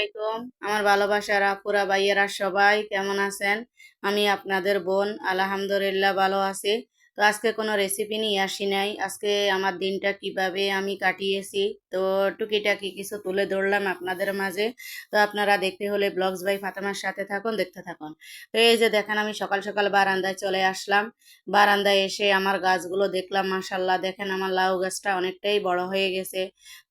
আলাইকুম। আমার ভালোবাসার আপুরা, ভাইয়েরা, সবাই কেমন আছেন? আমি আপনাদের বোন, আলহামদুলিল্লাহ ভালো আছি। তো আজকে কোনো রেসিপি নিয়ে আসি নাই। আজকে আমার দিনটা কীভাবে আমি কাটিয়েছি তো টুকিটাকি কিছু তুলে ধরলাম আপনাদের মাঝে। তো আপনারা দেখতে হলে ব্লগস বাই ফাতেমার সাথে থাকুন, দেখতে থাকুন। তো এই যে দেখেন, আমি সকাল সকাল বারান্দায় চলে আসলাম। বারান্দায় এসে আমার গাছগুলো দেখলাম মাসাল্লাহ দেখেন আমার লাউ গাছটা অনেকটাই বড় হয়ে গেছে।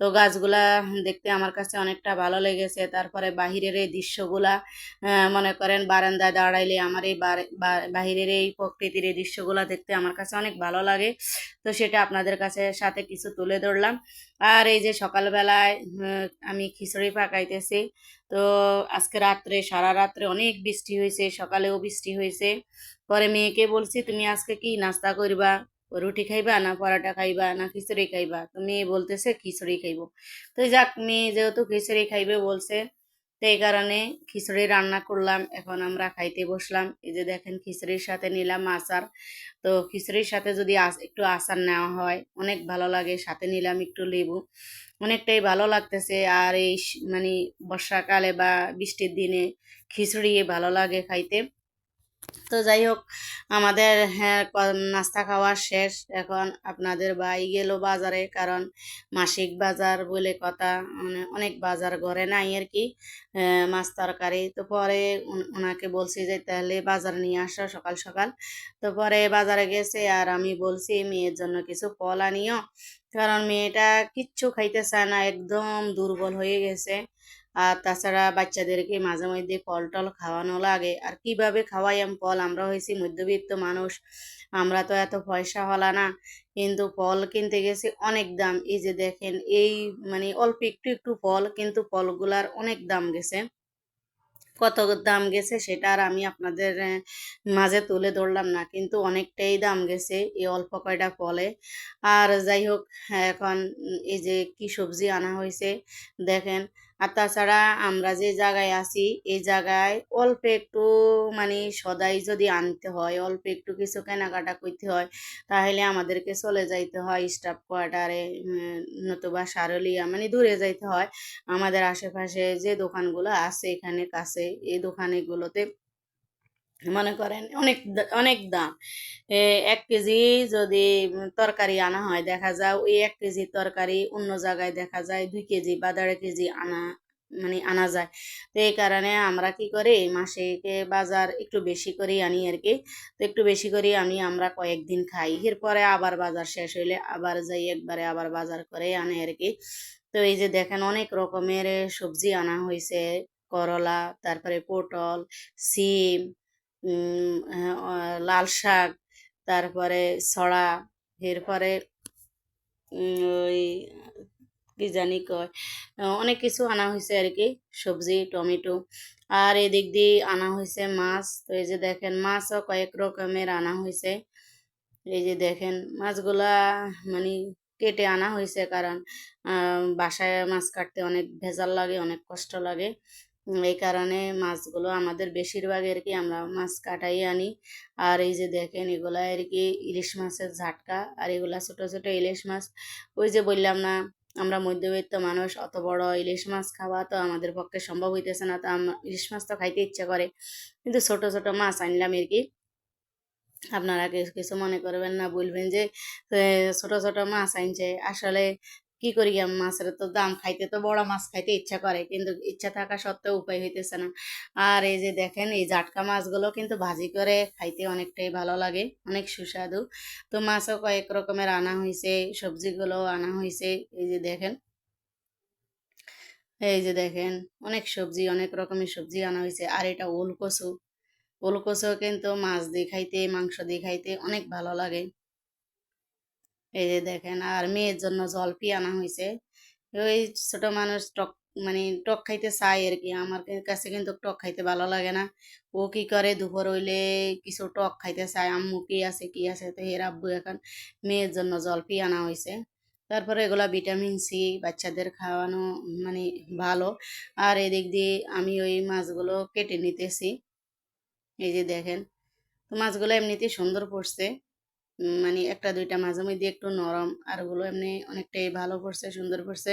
তো গাছগুলা দেখতে আমার কাছে অনেকটা ভালো লেগেছে। তারপরে বাহিরের এই দৃশ্যগুলা মনে করেন বারান্দায় দাঁড়াইলে আমার এই বাহিরের এই প্রকৃতির এই দৃশ্যগুলা দেখতে আমার কাছে অনেক ভালো লাগে। তো সেটা আপনাদের কাছে, সাথে কিছু তুলে ধরলাম। আর এই যে সকালবেলায় আমি খিচুড়ি পাকাইতেছি। তো আজকে রাত্রে, সারা রাত্রে অনেক বৃষ্টি হয়েছে সকালেও বৃষ্টি হয়েছে পরে মেয়েকে বলছি, তুমি আজকে কি নাস্তা করবা? রুটি খাইবা না পরাটা খাইবা না খিচুড়ি খাইবা? তো মেয়ে বলতেছে, খিচুড়ি খাইব। তো যাক, মেয়ে যেহেতু খিচুড়ি খাইবে বলছে তো এই কারণে খিচুড়ি রান্না করলাম, এখন আমরা খাইতে বসলাম। এই যে দেখেন খিচুড়ির সাথে নিলাম আচার। তো খিচুড়ির সাথে যদি একটু আচার নেওয়া হয়, অনেক ভালো লাগে। সাথে নিলাম একটু লেবু। অনেকটাই ভালো লাগতেছে। আর এই মানে বর্ষাকালে বা বৃষ্টির দিনে খিচুড়ি ভালো লাগে খাইতে। তো যাই হোক, আমাদের হ্যাঁ নাস্তা খাওয়া শেষ। এখন আপনাদের ভাই গেল বাজারে, কারণ মাসিক বাজার বলে কথা মানে অনেক বাজার ঘরে নাই আর কি মাছ তরকারি। তো পরে ওনাকে বলছি যে, তাহলে বাজার নিয়ে আসো সকাল সকাল। তো পরে বাজারে গেছে, আর আমি বলছি, মেয়ের জন্য কিছু ফল আনিও। কারণ মেয়েটা কিচ্ছু খাইতে চায় না, একদম দুর্বল হয়ে গেছে। আর তাছাড়া বাচ্চাদেরকে মাঝে মধ্যে ফল টল খাওয়ানো লাগে। আর কীভাবে আমি ফল? আমরা হয়েছি মধ্যবিত্ত মানুষ। আমরা তো এত পয়সা হলা না। কিন্তু ফল কিনতে গেছি অনেক দাম। এই যে দেখেন, এই মানে অল্প একটু একটু ফল, কিন্তু ফলগুলার অনেক দাম গেছে। কত দাম গেছে সেটা আর আমি আপনাদের মাঝে তুলে ধরলাম না। কিন্তু অনেকটাই দাম গেছে এই অল্প কয়টা ফলে। আর যাই হোক এখন এই যে কি সবজি আনা হয়েছে দেখেন আর তাছাড়া আমরা যে জায়গায় আছি, এই জায়গায় অল্প একটু মানে সদাই যদি আনতে হয়, অল্প একটু কিছু কেনাকাটা করতে হয়, তাহলে আমাদেরকে চলে যাইতে হয় স্টাফ কোয়ার্টারে নতুবা সারলিয়া মানে দূরে যাইতে হয়। আমাদের আশেপাশে যে দোকানগুলো আছে এখানে কাছে, এই দোকানগুলোতে মনে করেন, অনেক অনেক দাম। এক কেজি যদি তরকারি আনা হয়, দেখা যায় ওই এক কেজি তরকারি অন্য জায়গায় দেখা যায়, দুই কেজি বা দেড় কেজি আনা মানে আনা যায়। তো এই কারণে আমরা কি করি, মাসেকে বাজার একটু বেশি করে আনি আর কি। তো একটু বেশি করে আনি, আমরা কয়েকদিন খাই। এরপরে আবার বাজার শেষ হইলে আবার যাই, একবারে আবার বাজার করে আনে আর কি। তো এই যে দেখেন, অনেক রকমের সবজি আনা হয়েছে করলা, তারপরে পটল, সিম লাল শাক, তারপরে ছড়া এরপরে ওই কি জানি কয় অনেক কিছু আনা হয়েছে আর কি, সবজি, টমেটো। আর এদিক দিয়ে আনা হয়েছে মাছ, তো এই যে দেখেন মাছও কয়েক রকমের আনা হয়েছে। এই যে দেখেন মাছগুলা মানে কেটে আনা হয়েছে কারণ বাসায় মাছ কাটতে অনেক ভেজাল লাগে, অনেক কষ্ট লাগে। এই কারণে মাছগুলো আমাদের বেশিরভাগ আর কি আমরা মাছ কাটাই আনি। আর এই যে দেখেন, এগুলা আর কি ইলিশ মাছের ঝাটকা, আর এগুলা ছোট ছোট ইলিশ মাছ। ওই যে বললাম না, আমরা মধ্যবিত্ত মানুষ, অত বড় ইলিশ মাছ খাওয়া তো আমাদের পক্ষে সম্ভব হইতেছে না। তো ইলিশ মাছ তো খাইতে ইচ্ছে করে, কিন্তু ছোট ছোট মাছ আনলাম আর কি আপনারা কিছু মনে করবেন না, বলবেন যে ছোট ছোট মাছ আনছে। আসলে কি করি মাছের তো দাম খাইতে তো বড় মাছ খাইতে ইচ্ছা করে, কিন্তু ইচ্ছা থাকা সত্ত্বেও উপায় হইতেছে না। আর এই যে দেখেন, এই জাটকা মাছগুলো কিন্তু ভাজি করে খাইতে অনেকটাই ভালো লাগে, অনেক সুস্বাদু। তো মাছও কয়েক রকমের আনা হয়েছে সবজিগুলো আনা হয়েছে এই যে দেখেন। এই যে দেখেন, অনেক সবজি, অনেক রকমের সবজি আনা হয়েছে আর এটা ওল কচু ওল কচু কিন্তু মাছ দিয়ে খাইতে, মাংস দিয়ে খাইতে অনেক ভালো লাগে। এই যে দেখেন, আর মেয়ের জন্য জলপি আনা হয়েছে ওই ছোট মানুষ টক মানে টক খাইতে চায় আর কি। আমার কাছে কিন্তু টক খাইতে ভালো লাগে না। ও কি করে? দুপুর হইলে কিছু টক খাইতে চায়। আম্মু কি আছে কি আছে? তো এর আব্বু এখন মেয়ের জন্য জলপি আনা হয়েছে তারপরে এগুলা ভিটামিন সি বাচ্চাদের খাওয়ানো মানে ভালো। আর এদিক দিয়ে আমি ওই মাছগুলো কেটে নিতেছি। এই যে দেখেন, তো মাছগুলো এমনিতেই সুন্দর পড়ছে। মানে একটা, দুইটা মাঝে মধ্যে একটু নরম, আর ওগুলো এমনি অনেকটাই ভালো পড়ছে সুন্দর পড়ছে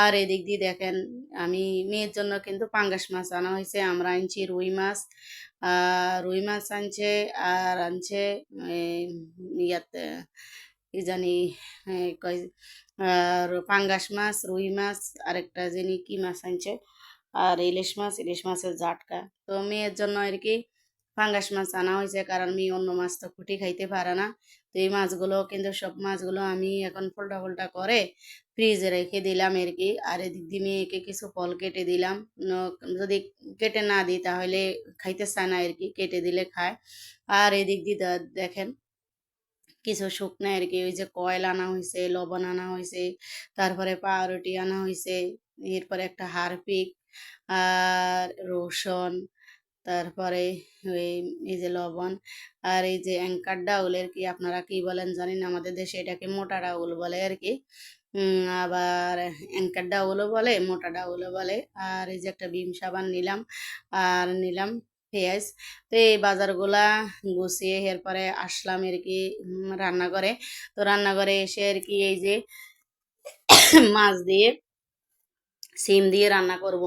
আর এদিক দিয়ে দেখেন, আমি মেয়ের জন্য কিন্তু পাঙ্গাস মাছ আনা হয়েছে। আমরা আনছি রুই মাছ রুই মাছ আনছে, আর আনছে ইয়াতে, কি জানি কয় আর পাঙ্গাস মাছ, রুই মাছ, আরেকটা জানি কি মাছ আনছে, আর ইলিশ মাছ, ইলিশ মাছের জাটকা। তো মেয়ের জন্য আর কি পাঙ্গাস মাছ আনা হয়েছে, কারণ মেয়ে অন্য মাছ তো খুঁটি খাইতে পারে না। তো এই মাছগুলো, কিন্তু সব মাছগুলো আমি এখন ফোল্টা ফোল্টা করে ফ্রিজে রেখে দিলাম আর কি। আর এদিক দিয়ে মেয়েকে কিছু ফল কেটে দিলাম। যদি কেটে না দিই তাহলে খাইতে চায় না আর কি, কেটে দিলে খায়। আর এদিক দিয়ে দেখেন কিছু শুকনা আর কি, ওই যে কয়েল আনা হয়েছে লবণ আনা হয়েছে তারপরে পাউরুটি আনা হয়েছে এরপরে একটা হারপিক, আর রসুন তারপরে ওই এই যে লবণ আর এই যে অ্যাঙ্কার ডাউলের কি আপনারা কি বলেন জানেন? আমাদের দেশে এটাকে মোটা ডাউল বলে আর কি। আবার অ্যাঙ্কার ডাউলও বলে, মোটা ডাউলও বলে। আর এই যে একটা বিম সাবান নিলাম আর নিলাম পেঁয়াজ। তো এই বাজারগুলা গুছিয়ে এরপরে আসলাম আর কি রান্নাঘরে। তো রান্নাঘরে এসে আর কি এই যে মাছ দিয়ে সিম দিয়ে রান্না করব।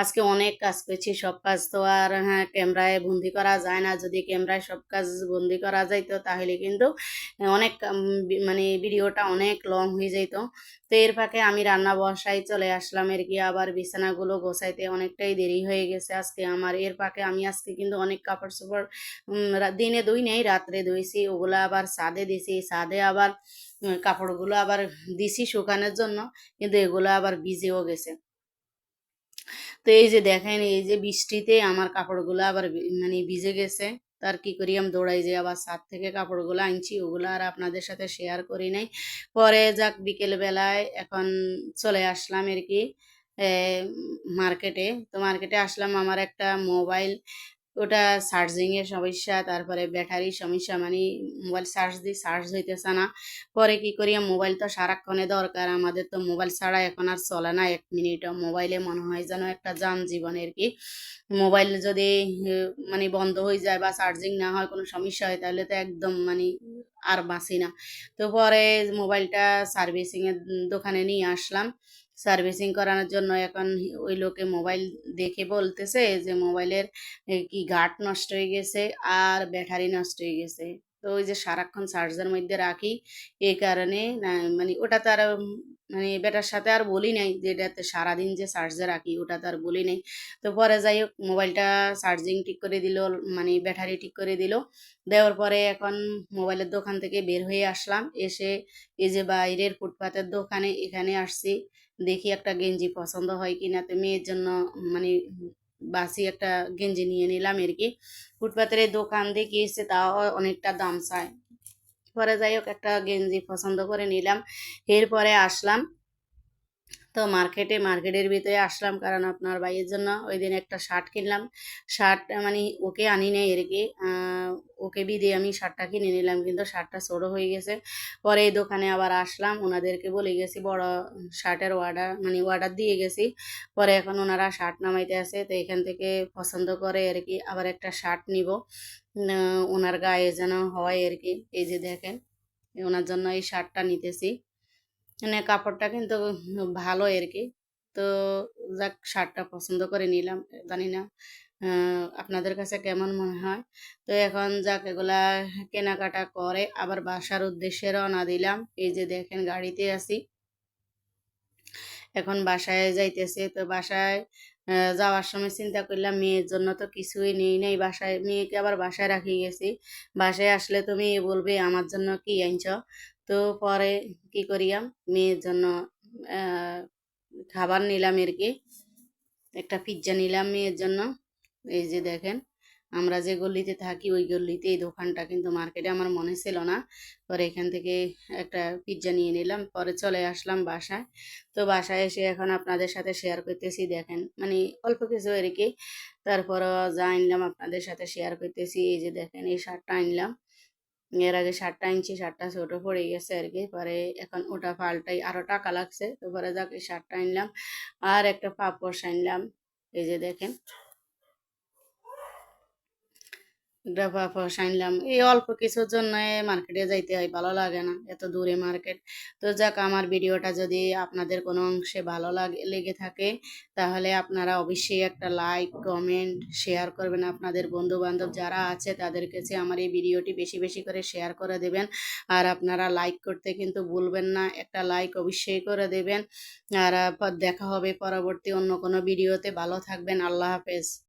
আজকে অনেক কাজ করছি সব কাজ তো আর হ্যাঁ ক্যামেরায় বন্দি করা যায় না। যদি ক্যামেরায় সব কাজ বন্দি করা যাইতো, তাহলে কিন্তু অনেক মানে ভিডিওটা অনেক লং হয়ে যেত তো এর ফাঁকে আমি রান্না বসাই, চলে আসলাম, এর কি আবার বিছানাগুলো গোছাইতে অনেকটাই দেরি হয়ে গেছে আজকে আমার। এর ফাঁকে আমি আজকে কিন্তু অনেক কাপড় চোপড় দিনে ধুই নেই, রাত্রে ধুইছি, ওগুলো আবার ছাদে দিছি। ছাদে আবার কাপড়গুলো আবার দিছি শুকানোর জন্য, কিন্তু এগুলো আবার ভিজেও গেছে। তো এই যে দেখেন, এই যে বৃষ্টিতে আমার কাপড়গুলো আবার মানে ভিজে গেছে। তার কি করি আমি, দৌড়াই যে আবার সাত থেকে কাপড়গুলো আনছি, ওগুলো আর আপনাদের সাথে শেয়ার করি নাই। পরে যাক, বিকেলবেলায় এখন চলে আসলাম আর কি মার্কেটে। তো মার্কেটে আসলাম, আমার একটা মোবাইল ওটা চার্জিংয়ের সমস্যা, তারপরে ব্যাটারির সমস্যা মানে মোবাইল চার্জ দিই চার্জ হইতেছে না। পরে কি করি মোবাইল তো সারাক্ষণে দরকার, আমাদের তো মোবাইল ছাড়া এখন আর চলে না এক মিনিটও। মোবাইলে মনে হয় যেন একটা যান জীবনের কি। মোবাইল যদি মানে বন্ধ হয়ে যায় বা চার্জিং না হয়, কোনো সমস্যা হয়, তাহলে তো একদম মানে আর বাঁচি না। তো পরে মোবাইলটা সার্ভিসিংয়ের দোকানে নিয়ে আসলাম। সার্ভিসিং করানোর জন্য এখন ওই লোকে মোবাইল দেখে বলতেছে যে মোবাইলের কি গার্ড নষ্ট হয়ে গেছে আর ব্যাটারি নষ্ট হয়ে গেছে। তো ওই যে সারাক্ষণ চার্জের মধ্যে রাখি এই কারণে মানে ওটা তো আর মানে বেটার সাথে আর বলি নাই যে এটাতে সারাদিন যে চার্জে রাখি, ওটা তো আর বলি নাই। তো পরে যাই হোক, মোবাইলটা চার্জিং ঠিক করে দিল মানে ব্যাটারি ঠিক করে দিল। দেওয়ার পরে এখন মোবাইলের দোকান থেকে বের হয়ে আসলাম। এসে এই যে বাইরের ফুটপাতের দোকানে, এখানে আসছি। দেখি একটা গেঞ্জি পছন্দ হয় কিনা। তো মেয়ের জন্য মানে বাসি একটা গেঞ্জি নিয়ে নিলাম আর কি। ফুটপাতের দোকান দেখি এসছে তাও অনেকটা দাম চায়। পরে যাই হোক, একটা গেঞ্জি পছন্দ করে নিলাম। এরপরে আসলাম। তো মার্কেটে মার্কেটের ভিতরে আসলাম কারণ আপনার ভাইয়ের জন্য ওই দিন একটা শার্ট কিনলাম। শার্ট মানে ওকে আনি নাই আর কি। ওকে বিদে আমি শার্টটা কিনে নিলাম কিন্তু শার্টটা ছোটো হয়ে গেছে। পরে এই দোকানে আবার আসলাম, ওনাদেরকে বলে গেছি, বড় শার্টের অর্ডার মানে অর্ডার দিয়ে গেছি। পরে এখন ওনারা শার্ট নামাইতে আছে, তো এখান থেকে পছন্দ করে আর কি, আবার একটা শার্ট নিব। ওনার গায়ে যেন হয় আর কি। এই যে দেখেন, ওনার জন্য এই শার্টটা নিতেছি। মানে কাপড়টা কিন্তু ভালো আর কি তো যাক, শার্টটা পছন্দ করে নিলাম, জানি না আপনাদের কাছে কেমন মনে হয়? তো এখন যাক, এগুলা কেনাকাটা করে আবার বাসার উদ্দেশ্যে রওনা দিলাম। এই যে দেখেন, গাড়িতে আছি। এখন বাসায় যাইতেছে। তো বাসায় যাওয়ার সময় চিন্তা করলাম, মেয়ের জন্য তো কিছুই নেই, নাই বাসায়, মেয়েকে আবার বাসায় রাখি গেছি। বাসায় আসলে তুমি বলবে, আমার জন্য কি আনছ? তো পরে কি করিয়াম? মেয়ের জন্য খাবার নিলাম আর কি। একটা পিৎজা নিলাম মেয়ের জন্য। এই যে দেখেন, আমরা যে গল্লিতে থাকি, ওই গল্লিতে এই দোকানটা কিন্তু মার্কেটে আমার মনে ছিল না। পরে এখান থেকে একটা পিৎজা নিয়ে নিলাম, পরে চলে আসলাম বাসায়। তো বাসায় এসে এখন আপনাদের সাথে শেয়ার করতেছি, দেখেন। মানে অল্প কিছু আর কি। তারপরও যা আনলাম আপনাদের সাথে শেয়ার করতেছি, এই যে দেখেন, এই শার্টটা আনলাম। এর আগে শার্টটা আনছি শার্টটা ছোট পড়ে গেছে আর কি পরে এখন ওটা পাল্টাই আরও টাকা লাগছে। তো পরে যাক, এই শার্টটা আনলাম। আর একটা পাপড় আনলাম। এই যে দেখেন। ডাবা ফসাইলাম এই অল্প কিছুর জন্য মার্কেটে যাইতে হয়, ভালো লাগে না, এত দূরে মার্কেট তো যাক, আমার ভিডিওটা যদি আপনাদের কোনো অংশে ভালো লাগে, লেগে থাকে, তাহলে আপনারা অবশ্যই একটা লাইক কমেন্ট শেয়ার করবেন। আপনাদের বন্ধু বান্ধব যারা আছে, তাদের কাছে আমার এই ভিডিওটি বেশি বেশি করে শেয়ার করে দেবেন। আর আপনারা লাইক করতে কিন্তু ভুলবেন না, একটা লাইক অবশ্যই করে দেবেন। আর দেখা হবে পরবর্তী অন্য কোনো ভিডিওতে। ভালো থাকবেন, আল্লাহ হাফেজ।